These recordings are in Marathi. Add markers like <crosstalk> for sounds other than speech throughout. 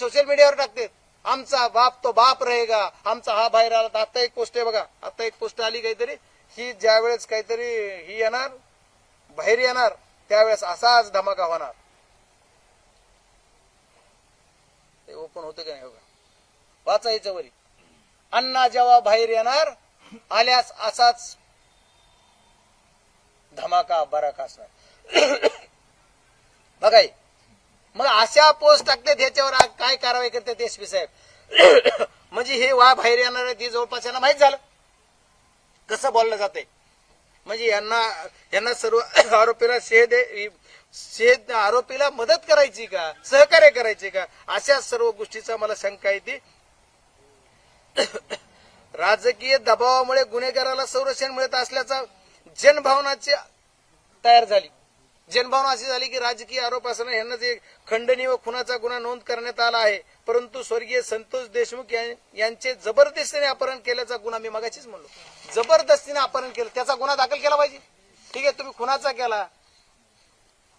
सोशल मीडियावर टाकते. आमचा बाप तो बाप रहेगा. आमचा हा बाहेर आला तर आता एक पोस्ट आहे बघा. आता एक पोस्ट आली काहीतरी. ही ज्यावेळेस काहीतरी ही येणार बाहेर येणार त्यावेळेस असाच धमाका होणार. ते ओपन होतं का नाही बघा? वाचायचं वरी. अण्णा जेव्हा बाहेर येणार आल्यास असाच धमाका बराक असणार <coughs> बघाय मग अशा पोस्ट टाकतात ह्याच्यावर काय कारवाई करतात एस पी साहेब? <coughs> म्हणजे हे वा बाहेर येणार आहे ते जवळपास यांना माहीत झालं. कसं बोललं जाते म्हणजे यांना यांना सर्व <coughs> आरोपीला शेद शेद आरोपीला मदत करायची का? सहकार्य करायचे का? अशा सर्व गोष्टीचा मला शंका येते <coughs> राजकीय दबावामुळे गुन्हेगाराला संरक्षण मिळत असल्याचा जनभावनाची तयार झाली. जनभावना अशी झाली की राजकीय आरोप असणं यांना जे खंडणी व खुनाचा गुन्हा नोंद करण्यात आला आहे. परंतु स्वर्गीय संतोष देशमुख यांचे जबरदस्तीने अपहरण केल्याचा गुन्हा मी मगाशीच म्हणलो. जबरदस्तीने अपहरण केलं. त्याचा गुन्हा दाखल केला पाहिजे. ठीक आहे तुम्ही खुनाचा केला.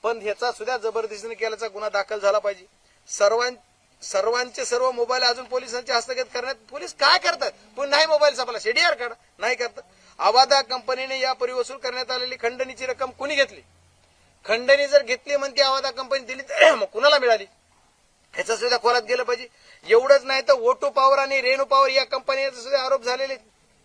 पण ह्याचा सुद्धा जबरदस्तीने केल्याचा गुन्हा दाखल झाला पाहिजे. सर्वां सर्वांचे सर्व मोबाईल अजून पोलिसांच्या हस्तगत करण्यात पोलीस काय करतात? पण नाही मोबाईल सापडला. शेडीआर काढा. नाही करतात आवादा कंपनीने या परिवसूल करण्यात आलेली खंडणीची रक्कम कुणी घेतली? खंडणी जर घेतली म्हणते आवादा कंपनी दिली तर <clears throat> मग कुणाला मिळाली? ह्याचं सुद्धा खोलात गेलं पाहिजे. एवढंच नाही तर ओटो पॉवर आणि रेणू पॉवर या कंपनीचा सुद्धा आरोप झालेले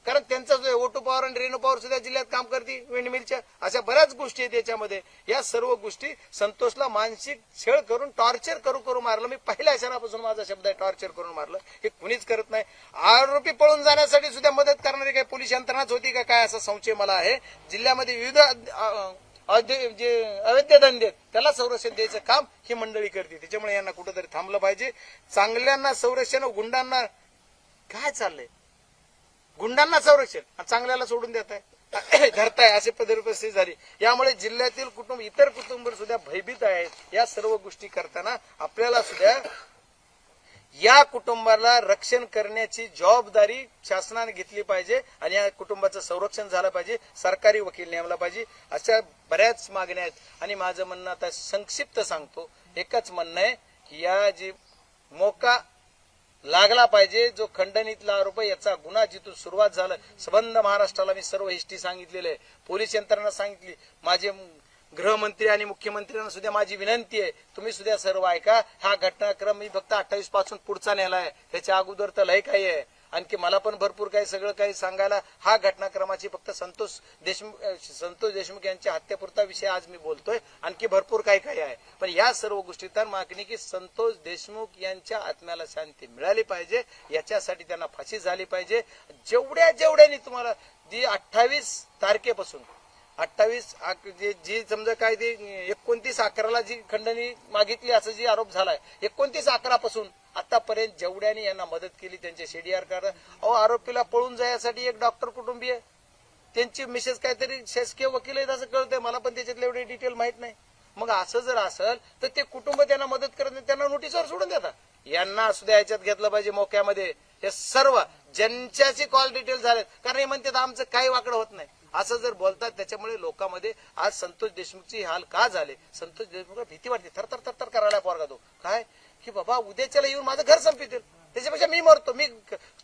कारण त्यांचा जो ओटो पॉवर आणि रेणू पॉवर सुद्धा जिल्ह्यात काम करते विंडमिलच्या अशा बऱ्याच गोष्टी आहेत याच्यामध्ये. या सर्व गोष्टी संतोषला मानसिक छळ करून टॉर्चर करू करू मारलं. मी पहिल्या क्षणापासून माझा शब्द आहे टॉर्चर करून मारलं. हे कुणीच करत नाही. आरोपी पळून जाण्यासाठी सुद्धा मदत करणारी काही पोलीस यंत्रणाच होती का काय असा संशय मला आहे. जिल्ह्यामध्ये विविध जे अवैध धंदे त्याला संरक्षण द्यायचं काम ही मंडळी करते. त्याच्यामुळे यांना कुठंतरी थांबलं पाहिजे. चांगल्यांना संरक्षण व गुंडांना काय चाललंय? गुंडांना संरक्षण. चांगल्याला सोडून देत आहे. <coughs> धरताय असे परिस्थिती झाली. यामुळे जिल्ह्यातील कुटुंब इतर कुटुंब सुद्धा भयभीत आहेत. या सर्व गोष्टी करताना आपल्याला सुद्धा या कुटुंबाला रक्षण करण्याची जबाबदारी शासनाने घेतली पाहिजे आणि या कुटुंबाचं संरक्षण झालं पाहिजे सरकारी वकील नेमला पाहिजे अशा बऱ्याच मागण्या आहेत. आणि माझं म्हणणं आता संक्षिप्त सांगतो. एकच म्हणणं आहे की या जी मोका लागला पाहिजे जो खंडणीतला आरोप आहे याचा गुन्हा जिथून सुरुवात झाला संबंध महाराष्ट्राला मी सर्व हिस्ट्री सांगितलेली आहे. पोलीस यंत्रणा सांगितली. माझे गृहमंत्री आणि मुख्यमंत्र्यांना सुद्धा माझी विनंती आहे. तुम्ही सुद्धा सर्व ऐका. हा घटनाक्रम मी फक्त अठ्ठावीसपासून पुढचा नेलाय त्याच्या अगोदर तर लय काही आहे. आणखी मला पण भरपूर काही सगळं काही सांगायला हा घटनाक्रमाची फक्त संतोष देशमुख संतोष देशमुख यांच्या हत्येपुरता विषय आज मी बोलतोय. आणखी भरपूर काही काही आहे. पण या सर्व गोष्टी तर मागणी की संतोष देशमुख यांच्या आत्म्याला शांती मिळाली पाहिजे. याच्यासाठी त्यांना फाशी झाली पाहिजे. जेवढ्या जेवढ्यानी तुम्हाला जी अठ्ठावीस तारखेपासून अठ्ठावीस जे जी समजा काय ते एकोणतीस अकराला जी खंडणी मागितली असं जी आरोप झालाय एकोणतीस अकरा पासून आतापर्यंत जेवढ्याने यांना मदत केली त्यांचे शेडीआर कार्ड अहो आरोपीला पळून जाण्यासाठी एक डॉक्टर कुटुंबीय त्यांची मिसेस काहीतरी शासकीय वकील आहेत असं कळतंय मला पण त्याच्यातले एवढे डिटेल माहीत नाही. मग असं जर असेल तर ते कुटुंब त्यांना मदत करत नाही त्यांना नोटीसवर सोडून देतात. यांना सुद्धा याच्यात घेतलं पाहिजे मोक्यामध्ये. हे सर्व ज्यांच्याशी कॉल डिटेल झालेत कारण हे म्हणतात आमचं काही वाकडं होत नाही. असं जर बोलतात त्याच्यामुळे लोकांमध्ये आज संतोष देशमुखची हाल का झाले? संतोष देशमुखला भीती वाटते. थरथर थरथर करायला पोरगा तो. काय? की बाबा उद्याच्याला येऊन माझं घर संपितील. त्याच्यापेक्षा मी मरतो. मी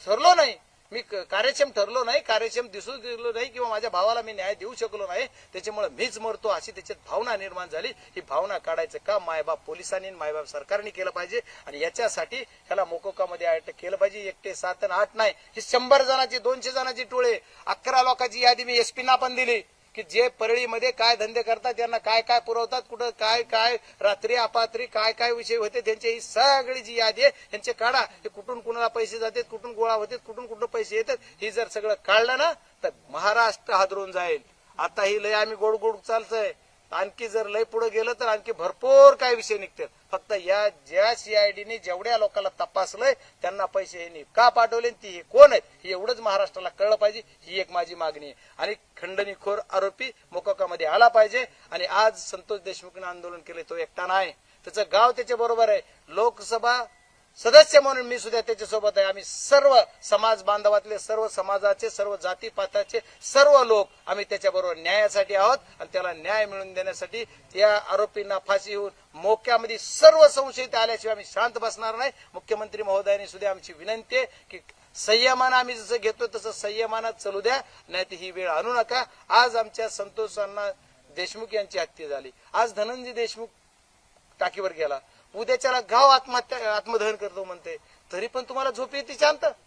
ठरलो नाही. मी क- कार्यक्षम ठरलो नाही कार्यक्षम दिसू दिलो नाही किंवा माझ्या भावाला मी न्याय देऊ शकलो नाही त्याच्यामुळे मीच मरतो अशी त्याच्यात भावना निर्माण झाली. ही भावना काढायचं काम मायबाप पोलिसांनी आणि मायबाप सरकारने केलं पाहिजे आणि याच्यासाठी ह्याला मोकोकामध्ये अटक केलं पाहिजे. एकटे सात आणि आठ नाही. ही शंभर जणांची दोनशे जणांची टोळे. अकरा लोकांची यादी मी एसपीना पण दिली. की जे परळीमध्ये काय धंदे करतात त्यांना काय काय पुरवतात कुठं काय काय रात्री अपात्री काय काय विषय होते त्यांची ही सगळी जी यादी आहे यांचे काढा. हे कुठून कुणाला पैसे जातात कुठून गोळा होतात कुठून कुठून पैसे येतात ही जर सगळं काढलं ना तर महाराष्ट्र हादरून जाईल. आता ही लय आम्ही गोड गोड चालतंय. आणखी जर लय पुढे गेलं तर आणखी भरपूर काय विषय निघतात फक्त या ज्या सीआयडीने जेवढ्या लोकांना तपासलंय त्यांना पैसे ह्यांनी का पाठवले ती हे कोण आहेत हे एवढंच महाराष्ट्राला कळलं पाहिजे ही एक माझी मागणी आहे. आणि खंडणीखोर आरोपी मोकोकामध्ये आला पाहिजे आणि आज संतोष देशमुखने आंदोलन केले तो एकटा नाही. त्याचं गाव त्याच्या बरोबर आहे. लोकसभा सदस्य म्हणून मी सुद्धा त्याच्यासोबत आहे. आम्ही सर्व समाज बांधवातले सर्व समाजाचे सर्व जातीपाताचे सर्व लोक आम्ही त्याच्याबरोबर न्यायासाठी आहोत. आणि त्याला न्याय मिळवून देण्यासाठी या आरोपींना फाशी होऊन मोक्यामध्ये सर्व संशयित आल्याशिवाय आम्ही शांत बसणार नाही. मुख्यमंत्री महोदयांनी सुद्धा आमची विनंती आहे की संयमानं आम्ही जसं घेतो तसं संयमानं चलू द्या. नाही ही वेळ आणू नका. आज आमच्या संतोषांना देशमुख यांची हत्या झाली. आज धनंजय देशमुख टाकीवर गेला. उद्याच्याला गाव आत्महत्या आत्मदहन करतो म्हणते. तरी पण तुम्हाला झोप येते शांत.